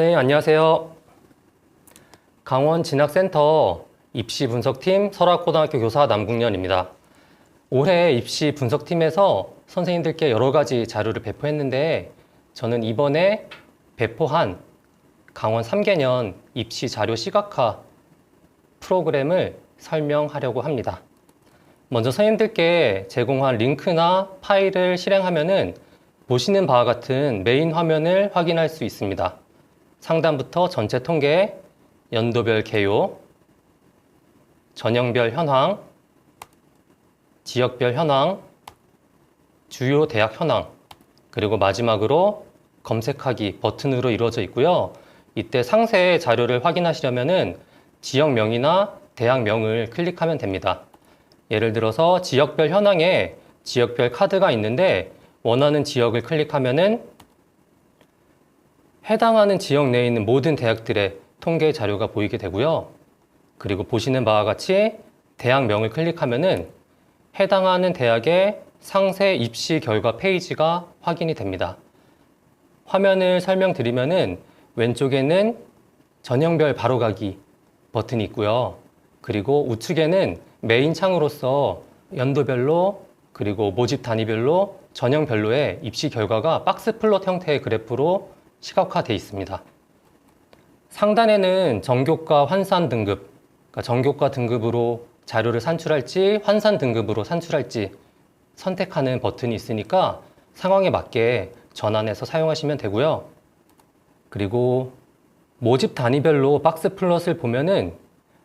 선생님 안녕하세요. 강원 진학센터 입시 분석팀 설악고등학교 교사 남국년입니다. 올해 입시 분석팀에서 선생님들께 여러 가지 자료를 배포했는데 저는 이번에 배포한 강원 3개년 입시 자료 시각화 프로그램을 설명하려고 합니다. 먼저 선생님들께 제공한 링크나 파일을 실행하면은 보시는 바와 같은 메인 화면을 확인할 수 있습니다. 상단부터 전체 통계, 연도별 개요, 전형별 현황, 지역별 현황, 주요 대학 현황, 그리고 마지막으로 검색하기 버튼으로 이루어져 있고요. 이때 상세 자료를 확인하시려면은 지역명이나 대학명을 클릭하면 됩니다. 예를 들어서 지역별 현황에 지역별 카드가 있는데 원하는 지역을 클릭하면은 해당하는 지역 내에 있는 모든 대학들의 통계 자료가 보이게 되고요. 그리고 보시는 바와 같이 대학명을 클릭하면은 해당하는 대학의 상세 입시 결과 페이지가 확인이 됩니다. 화면을 설명드리면은 왼쪽에는 전형별 바로가기 버튼이 있고요. 그리고 우측에는 메인 창으로서 연도별로 그리고 모집 단위별로 전형별로의 입시 결과가 박스 플롯 형태의 그래프로 시각화되어 있습니다. 상단에는 정교과 환산 등급, 그러니까 정교과 등급으로 자료를 산출할지 환산 등급으로 산출할지 선택하는 버튼이 있으니까 상황에 맞게 전환해서 사용하시면 되고요. 그리고 모집 단위별로 박스 플롯을 보면은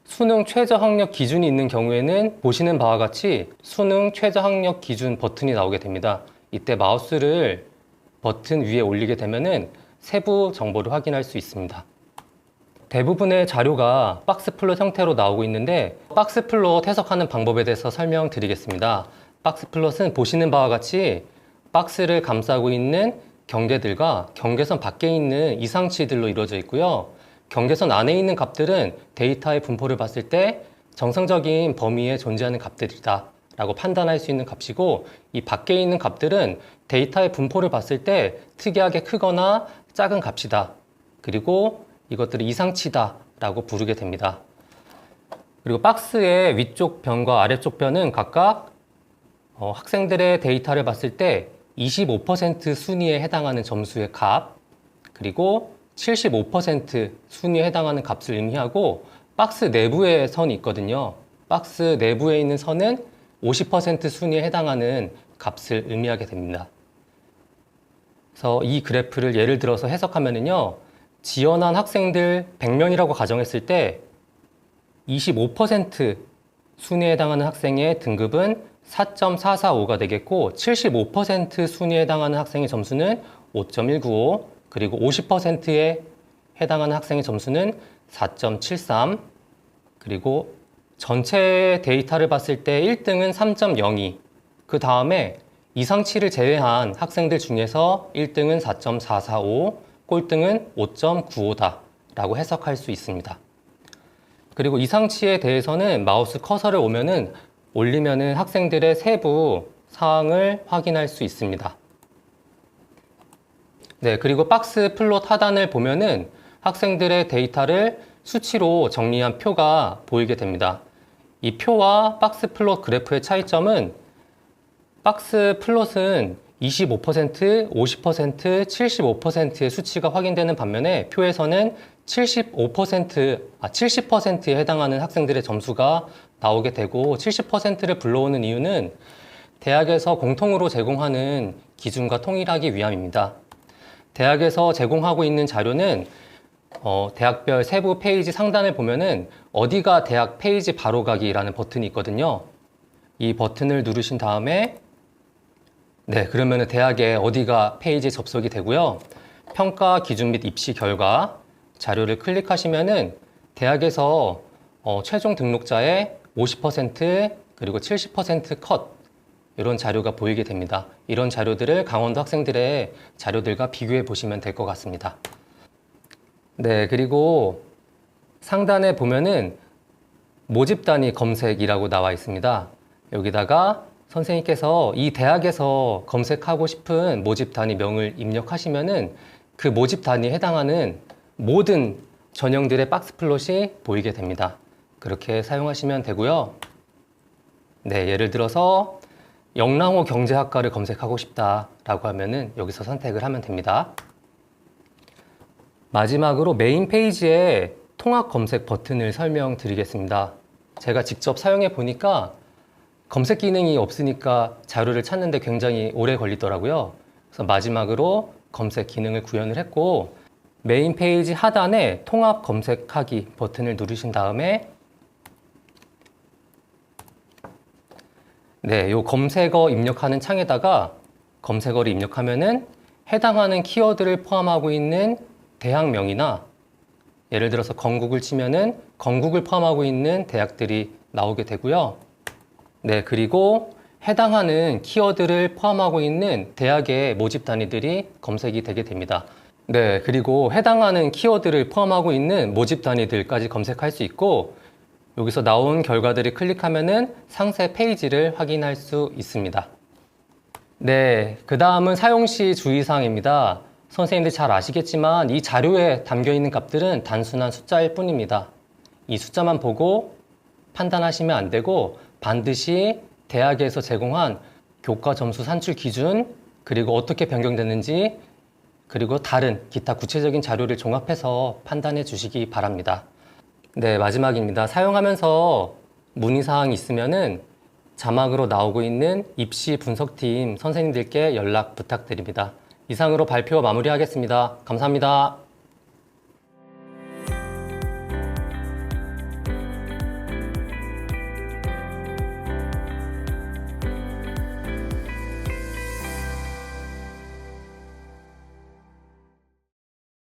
수능 최저 학력 기준이 있는 경우에는 보시는 바와 같이 수능 최저 학력 기준 버튼이 나오게 됩니다. 이때 마우스를 버튼 위에 올리게 되면은 세부 정보를 확인할 수 있습니다. 대부분의 자료가 박스 플롯 형태로 나오고 있는데 박스 플롯 해석하는 방법에 대해서 설명드리겠습니다. 박스 플롯은 보시는 바와 같이 박스를 감싸고 있는 경계들과 경계선 밖에 있는 이상치들로 이루어져 있고요. 경계선 안에 있는 값들은 데이터의 분포를 봤을 때 정상적인 범위에 존재하는 값들이다 라고 판단할 수 있는 값이고 이 밖에 있는 값들은 데이터의 분포를 봤을 때 특이하게 크거나 작은 값이다. 그리고 이것들을 이상치다 라고 부르게 됩니다. 그리고 박스의 위쪽 변과 아래쪽 변은 각각 어, 학생들의 데이터를 봤을 때 25% 순위에 해당하는 점수의 값, 그리고 75% 순위에 해당하는 값을 의미하고 박스 내부에 선이 있거든요. 박스 내부에 있는 선은 50% 순위에 해당하는 값을 의미하게 됩니다. 그래서 이 그래프를 예를 들어서 해석하면은요. 지원한 학생들 100명이라고 가정했을 때 25% 순위에 해당하는 학생의 등급은 4.445가 되겠고 75% 순위에 해당하는 학생의 점수는 5.195 그리고 50%에 해당하는 학생의 점수는 4.73 그리고 전체 데이터를 봤을 때 1등은 3.02 그 다음에 이상치를 제외한 학생들 중에서 1등은 4.445 꼴등은 5.95다 라고 해석할 수 있습니다. 그리고 이상치에 대해서는 마우스 커서를 오면은 올리면은 학생들의 세부 사항을 확인할 수 있습니다. 네, 그리고 박스 플롯 하단을 보면은 학생들의 데이터를 수치로 정리한 표가 보이게 됩니다. 이 표와 박스 플롯 그래프의 차이점은 박스 플롯은 25%, 50%, 75%의 수치가 확인되는 반면에 표에서는 75%, 아, 70%에 해당하는 학생들의 점수가 나오게 되고 70%를 불러오는 이유는 대학에서 공통으로 제공하는 기준과 통일하기 위함입니다. 대학에서 제공하고 있는 자료는 어, 대학별 세부 페이지 상단을 보면은 어디가 대학 페이지 바로 가기라는 버튼이 있거든요. 이 버튼을 누르신 다음에 네, 그러면은 대학에 어디가 페이지 접속이 되고요. 평가 기준 및 입시 결과 자료를 클릭하시면은 대학에서 어, 최종 등록자의 50% 그리고 70%컷 이런 자료가 보이게 됩니다. 이런 자료들을 강원도 학생들의 자료들과 비교해 보시면 될 것 같습니다. 네, 그리고 상단에 보면은 모집 단위 검색이라고 나와 있습니다. 여기다가 선생님께서 이 대학에서 검색하고 싶은 모집 단위 명을 입력하시면은 그 모집 단위에 해당하는 모든 전형들의 박스 플롯이 보이게 됩니다. 그렇게 사용하시면 되고요. 네, 예를 들어서 영랑호 경제학과를 검색하고 싶다라고 하면은 여기서 선택을 하면 됩니다. 마지막으로 메인 페이지에 통합 검색 버튼을 설명드리겠습니다. 제가 직접 사용해 보니까 검색 기능이 없으니까 자료를 찾는데 굉장히 오래 걸리더라고요. 그래서 마지막으로 검색 기능을 구현을 했고 메인 페이지 하단에 통합 검색하기 버튼을 누르신 다음에 네, 요 검색어 입력하는 창에다가 검색어를 입력하면은 해당하는 키워드를 포함하고 있는 대학명이나 예를 들어서 건국을 치면은 건국을 포함하고 있는 대학들이 나오게 되고요. 네, 그리고 해당하는 키워드를 포함하고 있는 대학의 모집 단위들이 검색이 되게 됩니다. 네, 그리고 해당하는 키워드를 포함하고 있는 모집 단위들까지 검색할 수 있고 여기서 나온 결과들을 클릭하면은 상세 페이지를 확인할 수 있습니다. 네, 그 다음은 사용 시 주의사항입니다. 선생님들 잘 아시겠지만 이 자료에 담겨 있는 값들은 단순한 숫자일 뿐입니다. 이 숫자만 보고 판단하시면 안 되고 반드시 대학에서 제공한 교과 점수 산출 기준 그리고 어떻게 변경되는지 그리고 다른 기타 구체적인 자료를 종합해서 판단해 주시기 바랍니다. 네, 마지막입니다. 사용하면서 문의사항 있으면은 자막으로 나오고 있는 입시 분석팀 선생님들께 연락 부탁드립니다. 이상으로 발표 마무리하겠습니다. 감사합니다.